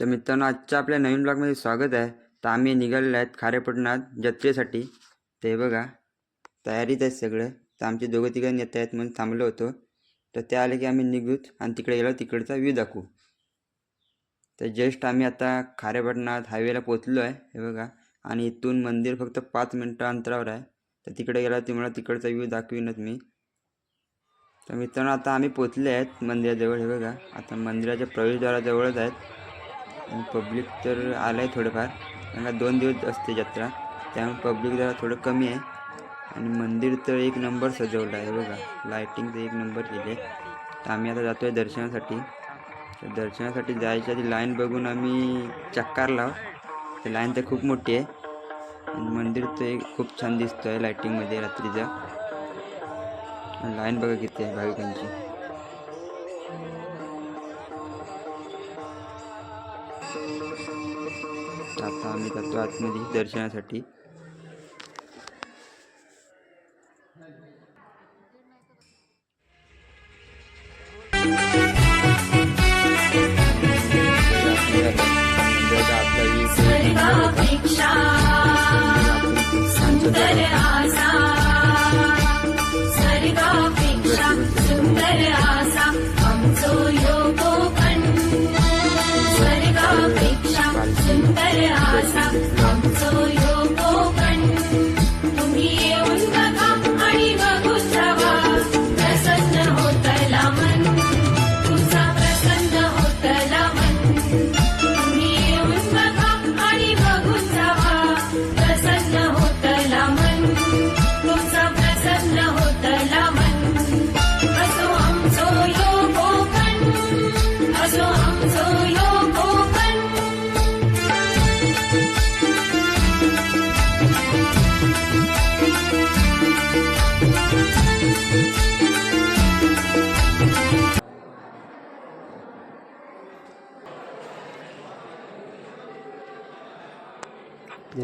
तर मित्रांनो आजच्या आपल्या नवीन ब्लॉगमध्ये स्वागत आहे. तर आम्ही निघालेलो आहेत खारेपटणात जत्रेसाठी. ते बघा तयारीत आहेत सगळं. तर आमचे दोघं तिघं येत आहेत म्हणून थांबलो होतो. तर ते आले की आम्ही निघूत आणि तिकडे गेलो तिकडचा व्ह्यू दाखवू. तर जस्ट आम्ही आता खारेपटणात हायवेला पोचलो आहे हे बघा. आणि इथून मंदिर फक्त पाच मिनटं अंतरावर आहे. तर तिकडे गेला तुम्हाला तिकडचा व्ह्यू दाखवीनच मी. तर मित्रांनो आता आम्ही पोचले आहेत मंदिराजवळ हे बघा. आता मंदिराच्या प्रवेशद्वाराजवळच आहेत. आणि पब्लिक तर आलं आहे थोडंफार. कारण दोन दिवस असते जत्रा. त्यामुळे पब्लिक जरा थोडं कमी आहे. आणि मंदिर तर एक नंबर सजवलं आहे बघा. लायटिंग तर एक नंबर केली आहे. तर आम्ही आता जातो आहे दर्शनासाठी. तर दर्शनासाठी जायच्या आधी लाईन बघून आम्ही चक्कारला ते लाईन तर खूप मोठी आहे. आणि मंदिर तर एक खूप छान दिसतो आहे लायटिंगमध्ये रात्रीचा. लाईन बघा किती आहे भाविकांची. आता आम्ही जातो आतमध्ये दर्शनासाठी. आपला Awesome.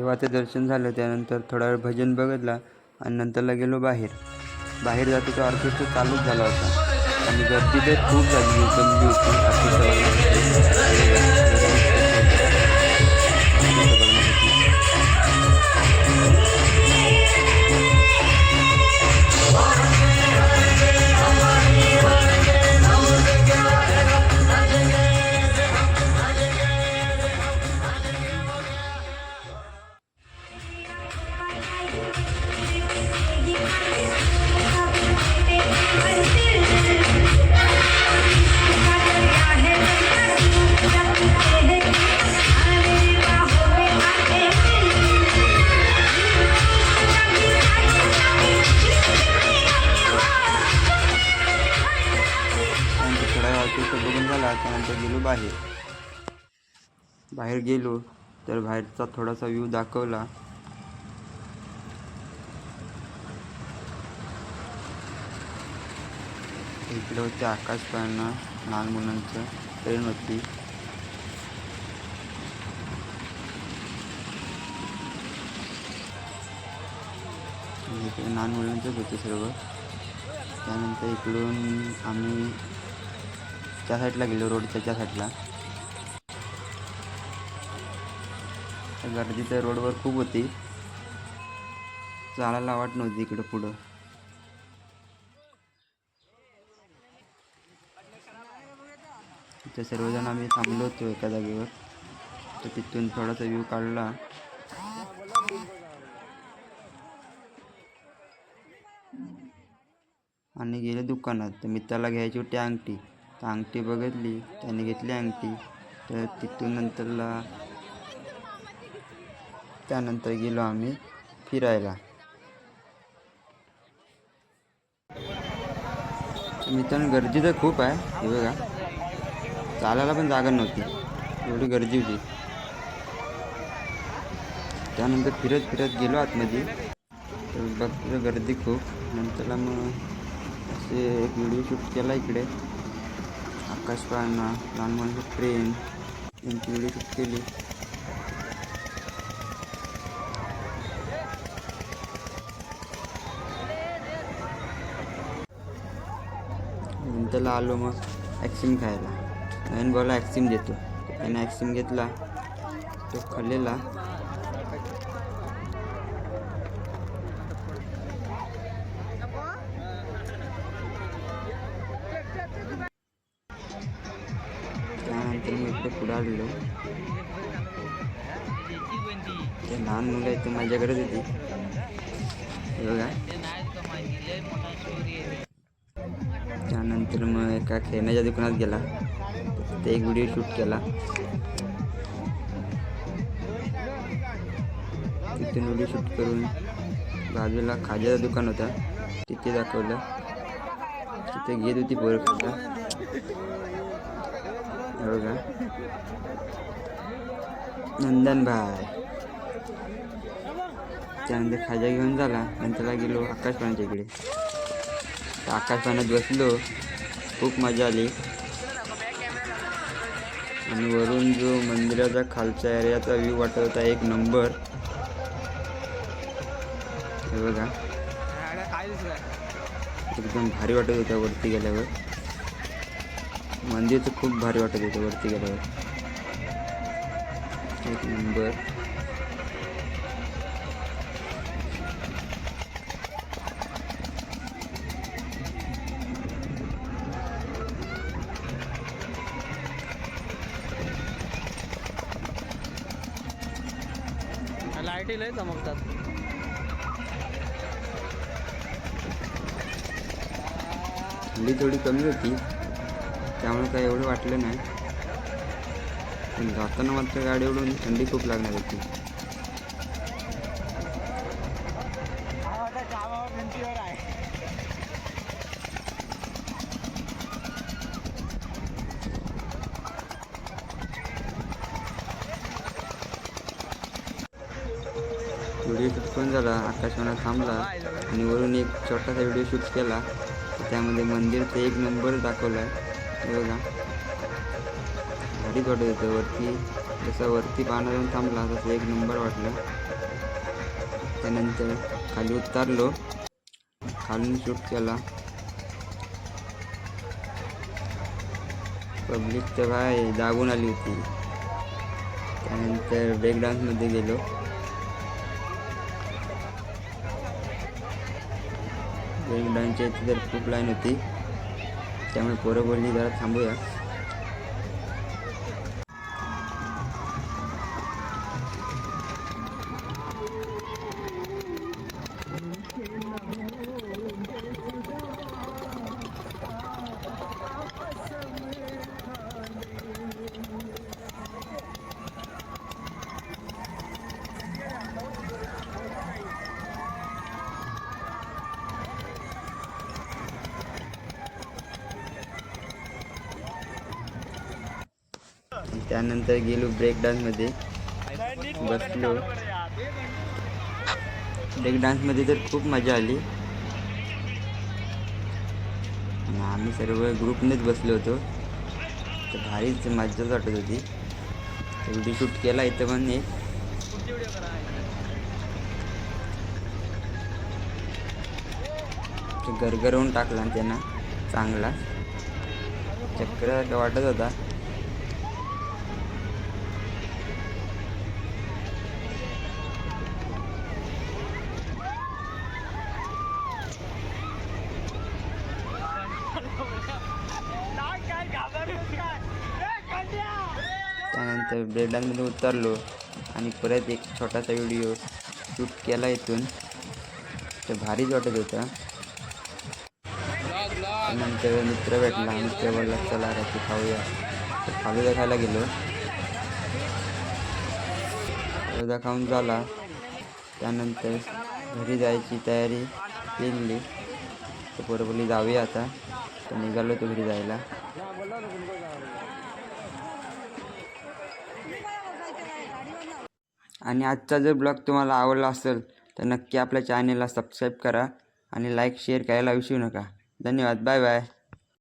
देवाचं दर्शन झालं त्यानंतर थोडा वेळ भजन बघितला आणि नंतरला गेलो बाहेर. बाहेर जातो तो ऑर्केस्ट्रा चालूच झाला होता. आणि गर्दी तर खूप झाली जमली होती ऑर्केस्ट्रा आहे. बाहेर गेलो तर बाहेरचा थोडासा व्ह्यू दाखवला. इकडे होते आकाश पाळणा लहान मुलांचं ट्रेन होती. इकडे लहान मुलांचंच होते सर्व. त्यानंतर इकडून आम्ही त्या साईडला गेलो रोड त्याच्या साईडला. गर्दी तर रोडवर खूप होती. चालायला वाट नव्हती इकडं पुढं. तिथे सर्वजण आम्ही थांबलो होतो एका जागेवर. तर तिथून थोडासा व्ह्यू काढला. आणि गेले दुकानात. तर मित्राला घ्यायची होती अंगठी. तर अंगठी बघितली त्याने घेतली अंगठी. तर तिथून नंतरला त्यानंतर गेलो आम्ही फिरायला. मित्रांनो गर्दी तर खूप आहे हे बघा. चालायला पण जागा नव्हती एवढी गर्दी होती. त्यानंतर फिरत फिरत गेलो आतमध्ये. तर बघ गर्दी खूप. नंतरला मग असे एक व्हिडिओ शूट केला इकडे. आकाश पाळणा लहान मुलांचं ट्रेन यांची व्हिडिओ शूट केली. नंतरला आलो मग ॲक्सिम खायला. नवीन बोला ॲक्सिम देतो. त्याने ॲक्सिम घेतला तो खाल्लेला. इकडे पुढे ते लहान मुलं आहेत ते माझ्याकडेच होती हे बघा. त्यानंतर मग एका खेळण्याच्या दुकानात गेला. ते एक व्हिडिओ शूट केला. तिथून व्हिडिओ शूट करून बाजूला खाज्याचं दुकान होतं. तिथे दाखवलं. तिथे घेत होती पोरं खाजा. बघा. नंदन भाई. त्यानंतर खाजा घेऊन झाला नंतरला गेलो आकाशवाणीच्या इकडे. तर बसलो. खूप मजा आली. आणि वरून जो मंदिराचा खालच्या एरियाचा व्ह्यू वाटत होता एक नंबर हे बघा. एकदम भारी वाटत होता वरती गेल्यावर. मंदिर तर खूप भारी वाटत होतं वरती गेल्यावर. एक नंबर लाईटी लय चमकतात. थंडी थोडी कमी होती. त्यामुळे काही एवढं वाटलं नाही. पण जाताना मात्र गाडी उडून थंडी खूप लागणार होती. व्हिडिओ शूट पण झाला आकाशवाणा थांबला आणि वरून एक छोटासा व्हिडिओ शूट केला. त्यामध्ये मंदिरचं एक नंबर दाखवला आहे. बघा. गाडीच वाटत होतं वरती. जसं वरती पाहणं जाऊन थांबला तसं एक नंबर वाटलं. त्यानंतर खाली उतरलो. खालून शूट केला. पब्लिक तर काय जागून आली होती. त्यानंतर ब्रेक डान्समध्ये गेलो. ब्रेक डान्सच्या इथे तर खूप लाईन होती. त्यामुळे पोरं बोलली जरा थांबूया. त्यानंतर गेलो ब्रेक डान्समध्ये बसलो. ब्रेक डान्समध्ये तर खूप मजा आली. आम्ही सर्व ग्रुपनेच बसलो होतो. तर भारीच मजाच वाटत होती. व्हिडिओ शूट केला इथं पण एक. गरगरवून टाकला त्यांना चांगला. चक्र वाटत होता. त्यानंतर उतरलो आणि परत एक छोटासा व्हिडिओ शूट केला इथून. तर भारीच वाटत होता. त्यानंतर मित्र भेटला. मित्र बोलला चला रात्री खाऊया. तर फालुदा खायला गेलो. फालुदा खाऊन झाला. त्यानंतर घरी जायची तयारी केली. तर पोरं जाऊया आता. तर निघालो तो घरी जायला. आणि आजचा जर ब्लॉग तुम्हाला आवडला असेल तर नक्की आपल्या चॅनेलला सबस्क्राईब करा आणि लाईक शेअर करायला विसरू नका. धन्यवाद. Bye bye